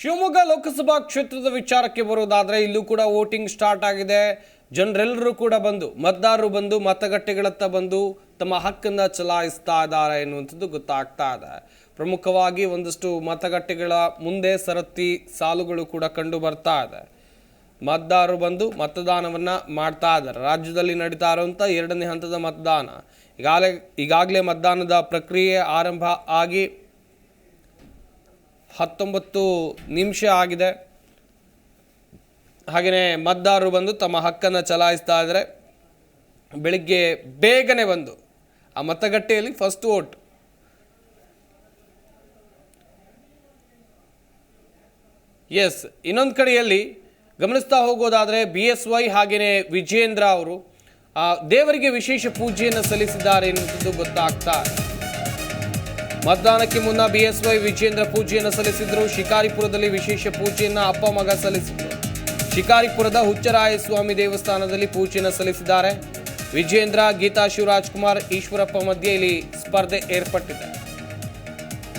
ಶಿವಮೊಗ್ಗ ಲೋಕಸಭಾ ಕ್ಷೇತ್ರದ ವಿಚಾರಕ್ಕೆ ಬರುವುದಾದರೆ ಇಲ್ಲೂ ಕೂಡ ವೋಟಿಂಗ್ ಸ್ಟಾರ್ಟ್ ಆಗಿದೆ. ಜನರೆಲ್ಲರೂ ಕೂಡ ಬಂದು, ಮತದಾರರು ಬಂದು, ಮತಗಟ್ಟೆಗಳತ್ತ ಬಂದು ತಮ್ಮ ಹಕ್ಕನ್ನು ಚಲಾಯಿಸ್ತಾ ಇದ್ದಾರೆ ಎನ್ನುವಂಥದ್ದು ಗೊತ್ತಾಗ್ತಾ ಇದೆ. ಪ್ರಮುಖವಾಗಿ ಒಂದಷ್ಟು ಮತಗಟ್ಟೆಗಳ ಮುಂದೆ ಸರತಿ ಸಾಲುಗಳು ಕೂಡ ಕಂಡು ಬರ್ತಾ ಇದೆ. ಮತದಾರರು ಬಂದು ಮತದಾನವನ್ನು ಮಾಡ್ತಾ ಇದ್ದಾರೆ. ರಾಜ್ಯದಲ್ಲಿ ನಡೀತಾ ಇರುವಂಥ ಎರಡನೇ ಹಂತದ ಮತದಾನ. ಈಗಾಗಲೇ ಈಗಾಗಲೇ ಮತದಾನದ ಪ್ರಕ್ರಿಯೆ ಆರಂಭ ಆಗಿ ಹತ್ತೊಂಬತ್ತು ನಿಮಿಷ ಆಗಿದೆ. ಹಾಗೆಯೇ ಮತದಾರರು ಬಂದು ತಮ್ಮ ಹಕ್ಕನ್ನು ಚಲಾಯಿಸ್ತಾ ಇದ್ದಾರೆ. ಬೆಳಿಗ್ಗೆ ಬೇಗನೆ ಬಂದು ಆ ಮತಗಟ್ಟೆಯಲ್ಲಿ ಫಸ್ಟ್ ವೋಟ್ ಎಸ್ ಇನ್ನೊಂದು ಕಡೆಯಲ್ಲಿ ಗಮನಿಸ್ತಾ ಹೋಗೋದಾದರೆ ಬಿ ಎಸ್ ವೈ ಹಾಗೆಯೇ ವಿಜೇಂದ್ರ ಅವರು ದೇವರಿಗೆ ವಿಶೇಷ ಪೂಜೆಯನ್ನು ಸಲ್ಲಿಸಿದ್ದಾರೆ ಎನ್ನುವುದು ಗೊತ್ತಾಗ್ತಾ. ಮತದಾನಕ್ಕೆ ಮುನ್ನ ಬಿಎಸ್ವೈ ವಿಜೇಂದ್ರ ಪೂಜೆಯನ್ನು ಸಲ್ಲಿಸಿದರು. ಶಿಕಾರಿಪುರದಲ್ಲಿ ವಿಶೇಷ ಪೂಜೆಯನ್ನು ಅಪ್ಪ ಮಗ ಸಲ್ಲಿಸಿದ್ರು. ಶಿಕಾರಿಪುರದ ಹುಚ್ಚರಾಯಸ್ವಾಮಿ ದೇವಸ್ಥಾನದಲ್ಲಿ ಪೂಜೆಯನ್ನು ಸಲ್ಲಿಸಿದ್ದಾರೆ. ವಿಜೇಂದ್ರ, ಗೀತಾ ಶಿವರಾಜ್ ಕುಮಾರ್ ಈಶ್ವರಪ್ಪ ಮಧ್ಯೆ ಇಲ್ಲಿ ಸ್ಪರ್ಧೆ ಏರ್ಪಟ್ಟಿದೆ.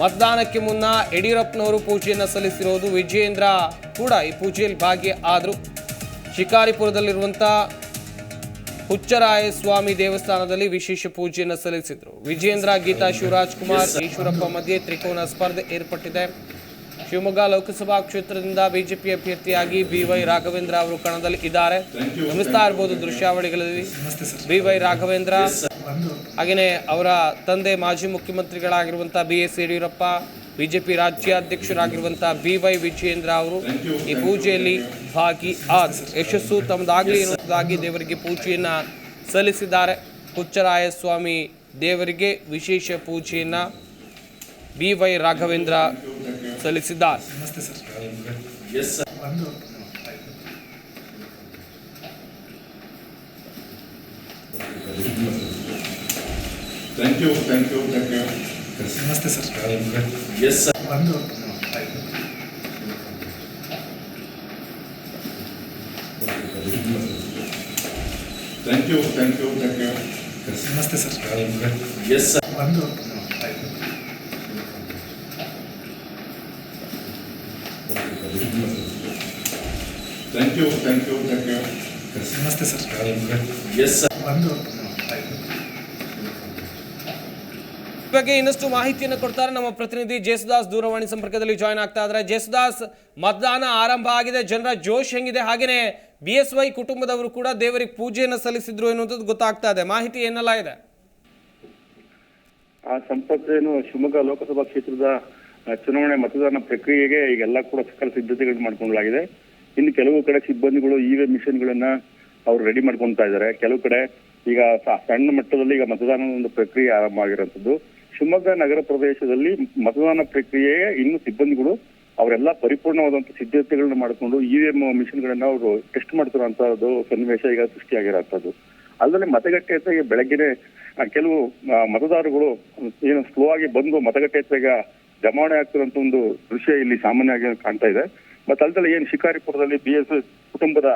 ಮತದಾನಕ್ಕೆ ಮುನ್ನ ಯಡಿಯೂರಪ್ಪನವರು ಪೂಜೆಯನ್ನು ಸಲ್ಲಿಸಿರೋದು ವಿಜೇಂದ್ರ ಕೂಡ ಈ ಪೂಜೆಯಲ್ಲಿ ಭಾಗಿ ಆದರು ಶಿಕಾರಿಪುರದಲ್ಲಿರುವಂಥ ಹುಚ್ಚರಾಯ ಸ್ವಾಮಿ ದೇವಸ್ಥಾನದಲ್ಲಿ ವಿಶೇಷ ಪೂಜೆಯನ್ನು ಸಲ್ಲಿಸಿದರು. ವಿಜೇಂದ್ರ, ಗೀತಾ ಶಿವರಾಜ್ ಕುಮಾರ್ ಈಶ್ವರಪ್ಪ ಮಧ್ಯೆ ತ್ರಿಕೋನ ಸ್ಪರ್ಧೆ ಏರ್ಪಟ್ಟಿದೆ. ಶಿವಮೊಗ್ಗ ಲೋಕಸಭಾ ಕ್ಷೇತ್ರದಿಂದ ಬಿಜೆಪಿ ಅಭ್ಯರ್ಥಿಯಾಗಿ ಬಿ ವೈ ರಾಘವೇಂದ್ರ ಅವರು ಕಣದಲ್ಲಿ ಇದ್ದಾರೆ. ಗಮನಿಸ್ತಾ ಇರಬಹುದು ದೃಶ್ಯಾವಳಿಗಳಲ್ಲಿ. ಬಿ ವೈ ರಾಘವೇಂದ್ರ ಹಾಗೆಯೇ ಅವರ ತಂದೆ ಮಾಜಿ ಮುಖ್ಯಮಂತ್ರಿಗಳಾಗಿರುವಂಥ ಬಿ ಎಸ್ ಯಡಿಯೂರಪ್ಪ, ಬಿಜೆಪಿ ರಾಜ್ಯಾಧ್ಯಕ್ಷರಾಗಿರುವಂಥ ಬಿ ವೈ ವಿಜಯೇಂದ್ರ ಅವರು ಈ ಪೂಜೆಯಲ್ಲಿ ಭಾಗಿ ಆದ. ಯಶಸ್ಸು ತಮ್ಮದಾಗಲಿ ಎನ್ನುವುದಾಗಿ ದೇವರಿಗೆ ಪೂಜೆಯನ್ನ ಸಲ್ಲಿಸಿದ್ದಾರೆ. ಹುಚ್ಚರಾಯ ಸ್ವಾಮಿ ದೇವರಿಗೆ ವಿಶೇಷ ಪೂಜೆಯನ್ನ ಬಿ ವೈ ರಾಘವೇಂದ್ರ ಸಲ್ಲಿಸಿದ್ದಾರೆ. Thank you thank you thank you ನಮಸ್ತೆ ಸರ್. ಎಸ್ ಸರ್ ಒಂದು thank you thank you thank you ನಮಸ್ತೆ ಸರ್. ಎಸ್ ಸರ್ ಒಂದು thank you thank you thank you ನಮಸ್ತೆ ಸರ್. ಎಸ್ ಸರ್ ಒಂದು ಬಗ್ಗೆ ಇನ್ನಷ್ಟು ಮಾಹಿತಿಯನ್ನು ಕೊಡ್ತಾರೆ ನಮ್ಮ ಪ್ರತಿನಿಧಿ ಜೇಸುದಾಸ್ ದೂರವಾಣಿ ಸಂಪರ್ಕದಲ್ಲಿ ಜಾಯ್ನ್ ಆಗ್ತಾ ಇದ್ದಾರೆ. ಜೇಸುದಾಸ್ ಮತದಾನ ಆರಂಭ ಆಗಿದೆ. ಜನರ ಜೋಶ್ ಹೆಂಗಿದೆ? ಹಾಗೆಯೇ ಬಿ ಎಸ್ ವೈ ಕುಟುಂಬದವರು ಕೂಡ ದೇವರಿಗೆ ಪೂಜೆಯನ್ನು ಸಲ್ಲಿಸಿದ್ರು ಎನ್ನುವಂಥದ್ದು ಗೊತ್ತಾಗ್ತಾ ಇದೆ. ಮಾಹಿತಿ ಏನೆಲ್ಲ ಇದೆ? ಆ ಸಂಪತ್ ಏನು ಶಿವಮೊಗ್ಗ ಲೋಕಸಭಾ ಕ್ಷೇತ್ರದ ಚುನಾವಣೆ ಮತದಾನ ಪ್ರಕ್ರಿಯೆಗೆ ಈಗೆಲ್ಲ ಕೂಡ ಸಕಲ ಸಿದ್ಧತೆಗಳು ಮಾಡ್ಕೊಳ್ಳಲಾಗಿದೆ. ಇನ್ನು ಕೆಲವು ಕಡೆ ಸಿಬ್ಬಂದಿಗಳು ಇವೆ ಮಿಷನ್ಗಳನ್ನ ಅವ್ರು ರೆಡಿ ಮಾಡ್ಕೊಂತಾ ಇದ್ದಾರೆ. ಕೆಲವು ಕಡೆ ಈಗ ಸಣ್ಣ ಮಟ್ಟದಲ್ಲಿ ಈಗ ಮತದಾನದ ಒಂದು ಪ್ರಕ್ರಿಯೆ ಆರಂಭ ಆಗಿರುವಂತದ್ದು ಶಿವಮೊಗ್ಗ ನಗರ ಪ್ರದೇಶದಲ್ಲಿ ಮತದಾನ ಪ್ರಕ್ರಿಯೆ ಇನ್ನು ಸಿಬ್ಬಂದಿಗಳು ಅವರೆಲ್ಲ ಪರಿಪೂರ್ಣವಾದಂತ ಸಿದ್ಧತೆಗಳನ್ನ ಮಾಡಿಕೊಂಡು ಇವಿಎಂ ಮಿಷನ್ಗಳನ್ನ ಅವರು ಟೆಸ್ಟ್ ಮಾಡ್ತಿರುವಂತಹದ್ದು ಸನ್ನಿವೇಶ ಈಗ ಸೃಷ್ಟಿಯಾಗಿರುವಂತದ್ದು ಅಲ್ಲದೆ ಮತಗಟ್ಟೆ ಹತ್ರ ಬೆಳಗ್ಗೆನೆ ಕೆಲವು ಮತದಾರರುಗಳು ಏನು ಸ್ಲೋ ಆಗಿ ಬಂದು ಮತಗಟ್ಟೆ ಹತ್ರ ಈಗ ಜಮಾವಣೆ ಆಗ್ತಿರುವಂತ ಒಂದು ದೃಶ್ಯ ಇಲ್ಲಿ ಸಾಮಾನ್ಯವಾಗಿ ಕಾಣ್ತಾ ಇದೆ. ಮತ್ತೆ ಅಲ್ಲದೆ ಏನು ಶಿಕಾರಿಪುರದಲ್ಲಿ ಬಿ ಎಸ್ ಕುಟುಂಬದ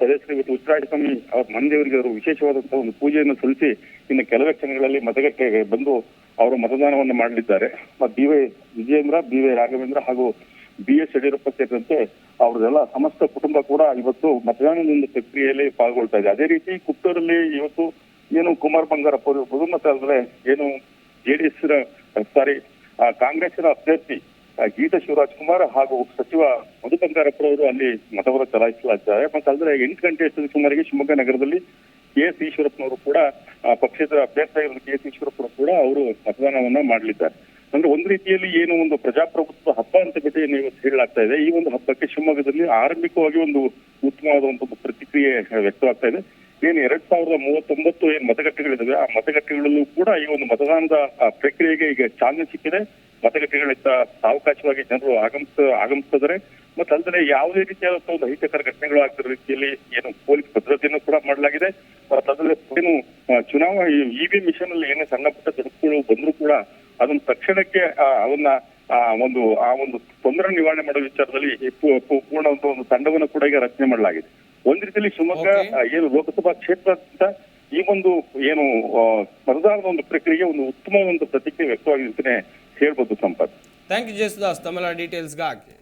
ಸದಸ್ಯರು ಇವತ್ತು ಉತ್ತರಾಯಸ್ವಾಮಿ ಅವ್ರ ಮಂದಿಯವರಿಗೆ ಅವರು ವಿಶೇಷವಾದಂತಹ ಒಂದು ಪೂಜೆಯನ್ನು ಸಲ್ಲಿಸಿ ಇನ್ನು ಕೆಲವೇ ಕ್ಷಣಗಳಲ್ಲಿ ಮತಗಟ್ಟೆಗೆ ಬಂದು ಅವರು ಮತದಾನವನ್ನು ಮಾಡಲಿದ್ದಾರೆ. B Y Vijayendra B Y Raghavendra ಹಾಗೂ ಬಿ ಎಸ್ ಯಡಿಯೂರಪ್ಪ ಸೇರಿದಂತೆ ಅವ್ರದೆಲ್ಲ ಸಮಸ್ತ ಕುಟುಂಬ ಕೂಡ ಇವತ್ತು ಮತದಾನದ ಪ್ರಕ್ರಿಯೆಯಲ್ಲಿ ಪಾಲ್ಗೊಳ್ತಾ ಇದೆ. ಅದೇ ರೀತಿ ಕುಟ್ಟೂರಲ್ಲಿ ಇವತ್ತು ಏನು ಕುಮಾರ್ ಬಂಗಾರಪ್ಪ ಅವರು ಮತ್ತೆ ಅಲ್ಲದೆ ಏನು ಜೆಡಿಎಸ್ ಸಾರಿ ಕಾಂಗ್ರೆಸ್ನ ಅಭ್ಯರ್ಥಿ ಗೀತಾ ಶಿವರಾಜ್ ಕುಮಾರ್ ಹಾಗೂ ಸಚಿವ ಮಧು ಬಂಗಾರಪ್ಪರವರು ಅಲ್ಲಿ ಮತವನ್ನು ಚಲಾಯಿಸಲಾಗಿದ್ದಾರೆ ಮತ್ತೆ ಅಲ್ಲದೆ ಎಂಟು ಗಂಟೆ ಅಷ್ಟೊತ್ತಿಗೆ ಸುಮಾರಿಗೆ ಶಿವಮೊಗ್ಗ ನಗರದಲ್ಲಿ ಕೆ ಎಸ್ ಈಶ್ವರಪ್ಪನವರು ಕೂಡ ಪಕ್ಷದ ಅಭ್ಯರ್ಥಿಯಾಗಿರುವ ಕೆ ಎಸ್ ಈಶ್ವರಪ್ಪರು ಕೂಡ ಅವರು ಮತದಾನವನ್ನ ಮಾಡಲಿದ್ದಾರೆ. ಅಂದ್ರೆ ಒಂದು ರೀತಿಯಲ್ಲಿ ಏನು ಒಂದು ಪ್ರಜಾಪ್ರಭುತ್ವ ಹಬ್ಬ ಅಂತ ಬಿಟ್ಟು ಏನು ಇವತ್ತು ಹೇಳಲಾಗ್ತಾ ಇದೆ. ಈ ಒಂದು ಹಬ್ಬಕ್ಕೆ ಶಿವಮೊಗ್ಗದಲ್ಲಿ ಆರಂಭಿಕವಾಗಿ ಒಂದು ಉತ್ತಮವಾದ ಒಂದು ಪ್ರತಿಕ್ರಿಯೆ ವ್ಯಕ್ತವಾಗ್ತಾ ಇದೆ. ಏನು ಎರಡ್ ಸಾವಿರದ ಮೂವತ್ತೊಂಬತ್ತು ಏನು ಮತಗಟ್ಟೆಗಳಿದಾವೆ ಆ ಮತಗಟ್ಟೆಗಳಲ್ಲೂ ಕೂಡ ಈ ಒಂದು ಮತದಾನದ ಪ್ರಕ್ರಿಯೆಗೆ ಈಗ ಚಾಲನೆ ಸಿಕ್ಕಿದೆ. ಮತಗಟ್ಟೆಗಳಿಂದ ಸಾವಕಾಶವಾಗಿ ಜನರು ಆಗಮಿಸ ಆಗಮಿಸ್ತಿದ್ದಾರೆ ಮತ್ತೆ ಅಲ್ಲದೆ ಯಾವುದೇ ರೀತಿಯಾದಂತಹ ಒಂದು ಅಹಿತಕರ ಘಟನೆಗಳು ಆಗ್ತಿರೋ ರೀತಿಯಲ್ಲಿ ಏನು ಪೊಲೀಸ್ ಭದ್ರತೆಯನ್ನು ಕೂಡ ಮಾಡಲಾಗಿದೆ. ಮತ್ತೆ ಅದರಲ್ಲಿ ಏನು ಚುನಾವಣೆ ಇವಿ ಮಿಷನ್ ಅಲ್ಲಿ ಏನೇ ಸಣ್ಣ ಪುಟ್ಟ ತೊಡಕುಗಳು ಬಂದರೂ ಕೂಡ ಅದನ್ನ ತಕ್ಷಣಕ್ಕೆ ಅವನ್ನ ಅದನ್ನ ಆ ಒಂದು ಆ ಒಂದು ತೊಂದರೆ ನಿವಾರಣೆ ಮಾಡೋ ವಿಚಾರದಲ್ಲಿ ಪೂರ್ಣ ಒಂದು ಒಂದು ತಂಡವನ್ನು ಕೂಡ ಈಗ ರಚನೆ ಮಾಡಲಾಗಿದೆ. ಒಂದ್ ರೀತಿಯಲ್ಲಿ ಶಿವಮೊಗ್ಗ ಏನು ಲೋಕಸಭಾ ಕ್ಷೇತ್ರದಿಂದ ಈ ಒಂದು ಏನು ಮತದಾನದ ಒಂದು ಪ್ರಕ್ರಿಯೆ ಒಂದು ಉತ್ತಮ ಒಂದು ಪ್ರತಿಕ್ರಿಯೆ ವ್ಯಕ್ತವಾಗಿದೆ ಅಂತಾನೆ ಹೇಳ್ಬೋದು ಸಂಪತ್. ಥ್ಯಾಂಕ್ ಯು ಜೇಸುದಾಸ್ ತಮ್ಮೆಲ್ಲ ಡೀಟೇಲ್ಸ್ಗಾಗಿ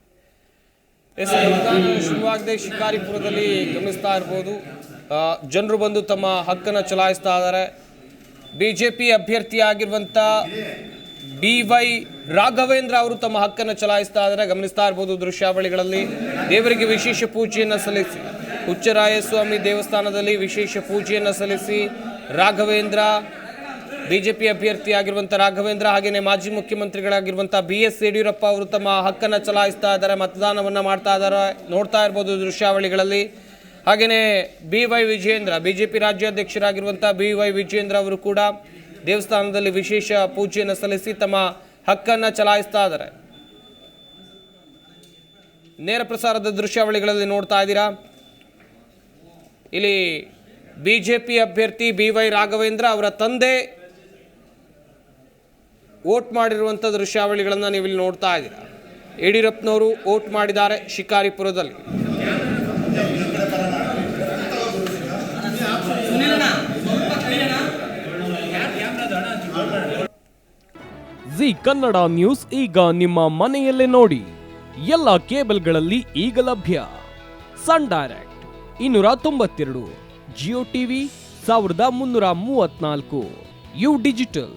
ಎಸ್ ಮತದಾನ ಶುರುವಾಗದೆ ಶಿಕಾರಿಪುರದಲ್ಲಿ ಗಮನಿಸ್ತಾ ಇರ್ಬೋದು. ಜನರು ಬಂದು ತಮ್ಮ ಹಕ್ಕನ್ನು ಚಲಾಯಿಸ್ತಾ ಇದ್ದಾರೆ. ಬಿ ಜೆ ಪಿ ಅಭ್ಯರ್ಥಿಯಾಗಿರುವಂಥ ಬಿ ವೈ ರಾಘವೇಂದ್ರ ಅವರು ತಮ್ಮ ಹಕ್ಕನ್ನು ಚಲಾಯಿಸ್ತಾ ಇದ್ದಾರೆ. ಗಮನಿಸ್ತಾ ಇರ್ಬೋದು ದೃಶ್ಯಾವಳಿಗಳಲ್ಲಿ. ದೇವರಿಗೆ ವಿಶೇಷ ಪೂಜೆಯನ್ನು ಸಲ್ಲಿಸಿ. ಹುಚ್ಚರಾಯಸ್ವಾಮಿ ದೇವಸ್ಥಾನದಲ್ಲಿ ವಿಶೇಷ ಪೂಜೆಯನ್ನು ಸಲ್ಲಿಸಿ ರಾಘವೇಂದ್ರ ಬಿಜೆಪಿ ಅಭ್ಯರ್ಥಿಯಾಗಿರುವಂಥ ರಾಘವೇಂದ್ರ ಹಾಗೆಯೇ ಮಾಜಿ ಮುಖ್ಯಮಂತ್ರಿಗಳಾಗಿರುವಂಥ ಬಿ ಎಸ್ ಯಡಿಯೂರಪ್ಪ ಅವರು ತಮ್ಮ ಹಕ್ಕನ್ನು ಚಲಾಯಿಸ್ತಾ ಇದ್ದಾರೆ, ಮತದಾನವನ್ನು ಮಾಡ್ತಾ ಇದ್ದಾರೆ, ನೋಡ್ತಾ ಇರ್ಬೋದು ದೃಶ್ಯಾವಳಿಗಳಲ್ಲಿ. ಹಾಗೆಯೇ ಬಿ ವೈ ವಿಜೇಂದ್ರ ಬಿಜೆಪಿ ರಾಜ್ಯಾಧ್ಯಕ್ಷರಾಗಿರುವಂಥ ಬಿ ವೈ ವಿಜೇಂದ್ರ ಅವರು ಕೂಡ ದೇವಸ್ಥಾನದಲ್ಲಿ ವಿಶೇಷ ಪೂಜೆಯನ್ನು ಸಲ್ಲಿಸಿ ತಮ್ಮ ಹಕ್ಕನ್ನು ಚಲಾಯಿಸ್ತಾ ಇದ್ದಾರೆ. ನೇರ ಪ್ರಸಾರದ ದೃಶ್ಯಾವಳಿಗಳಲ್ಲಿ ನೋಡ್ತಾ ಇದ್ದೀರಾ? ಇಲ್ಲಿ ಬಿಜೆಪಿ ಅಭ್ಯರ್ಥಿ ಬಿ ವೈ ರಾಘವೇಂದ್ರ ಅವರ ತಂದೆ ವೋಟ್ ಮಾಡಿರುವಂಥ ದೃಶ್ಯಾವಳಿಗಳನ್ನು ನೀವು ಇಲ್ಲಿ ನೋಡ್ತಾ ಇದ್ದೀರಾ? ಯಡಿಯೂರಪ್ಪನವರು ವೋಟ್ ಮಾಡಿದ್ದಾರೆ ಶಿಕಾರಿಪುರದಲ್ಲಿ. ಜಿ ಕನ್ನಡ ನ್ಯೂಸ್ ಈಗ ನಿಮ್ಮ ಮನೆಯಲ್ಲೇ ನೋಡಿ. ಎಲ್ಲ ಕೇಬಲ್ಗಳಲ್ಲಿ ಈಗ ಲಭ್ಯ. ಸನ್ ಡೈರೆಕ್ಟ್ ಇನ್ನೂರ ತೊಂಬತ್ತೆರಡು, ಜಿಯೋ ಟಿವಿ ಸಾವಿರದ ಮುನ್ನೂರ ಮೂವತ್ನಾಲ್ಕು ಯು ಡಿಜಿಟಲ್.